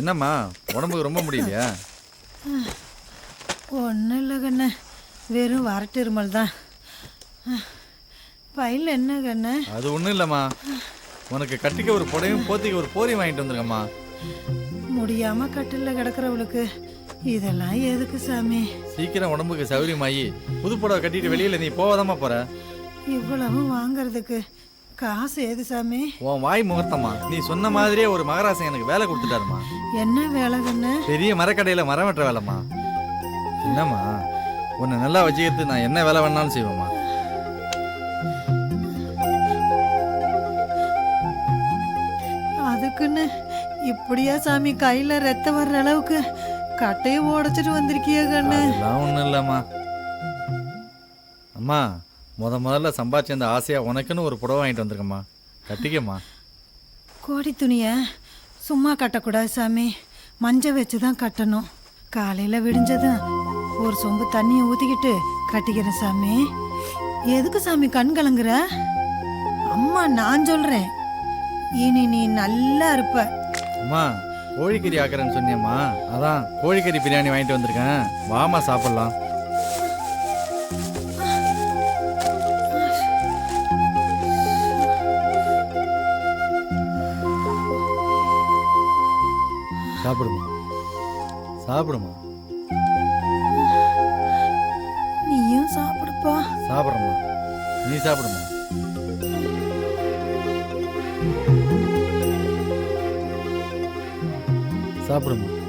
என்னம்மா உடம்புக்கு ரொம்ப முடியலையா? ஒன்றும் இல்லை கண்ணு. வெறும் வரட்டு இருமல் தான். பையில் என்ன கண்ணு? அது ஒன்றும் இல்லைம்மா. உனக்கு கட்டிக்க ஒரு புடையும் போத்திக்க ஒரு போரி வாங்கிட்டு வந்திருக்கம்மா முடியாம கட்டிலில் கிடக்கிறவளுக்கு. இதெல்லாம் எதுக்கு சாமி? சீக்கிரம் உடம்புக்கு சௌரியமாயி புது புடவை கட்டிட்டு வெளியில நீ போவதாம்மா போற. இவ்வளவு வாங்குறதுக்கு காசு ஏது சாமி? உன் வாய் முகத்தம்மா. நீ சொன்ன மாதிரியே ஒரு மகராசன் எனக்கு வேலை கொடுத்துட்டாருமா. என்ன வேலை கண்ணு? பெரிய மரக்கடையில மரம் வெட்டுற வேலைம்மா. என்னம்மா? உன்னை நல்லா வச்சுக்கிறது நான் என்ன வேலை வேணாலும் செய்வேம்மா. அதுக்குன்னு இப்படியா சாமி கையில ரத்தம் வர்ற அளவுக்கு கட்டையை உடைச்சிட்டு வந்திருக்கிய கண்ணு? அதெல்லாம் ஒன்றும் இல்லைம்மா. அம்மா முத முதல்ல சம்பாதிச்ச அந்த ஆசையா உனக்குன்னு ஒரு புடவை வாங்கிட்டு வந்திருக்கம்மா. கட்டிக்கம்மா. கோடி துணிய சும்மா கட்டக்கூடாது சாமி. மஞ்சள் வச்சு தான் கட்டணும். காலையில் விடிஞ்சதும் ஒரு சொம்பு தண்ணியை ஊற்றிக்கிட்டு கட்டிக்கிறேன் சாமி. எதுக்கு சாமி கண் கலங்குற? அம்மா நான் சொல்கிறேன் இனி நீ நல்லா இருப்ப. அம்மா கோழிக்கறி ஆக்குறேன்னு சொன்னியம்மா அதான் கோழிக்கறி பிரியாணி வாங்கிட்டு வந்திருக்கேன். வாமா சாப்பிட்லாம். சாப்பிடுமா? சாப்பிடுமா? நீயும் சாப்பிடுப்பா. சாப்பிட்றம்மா. நீ சாப்பிடுமா? சாப்பிடுமா?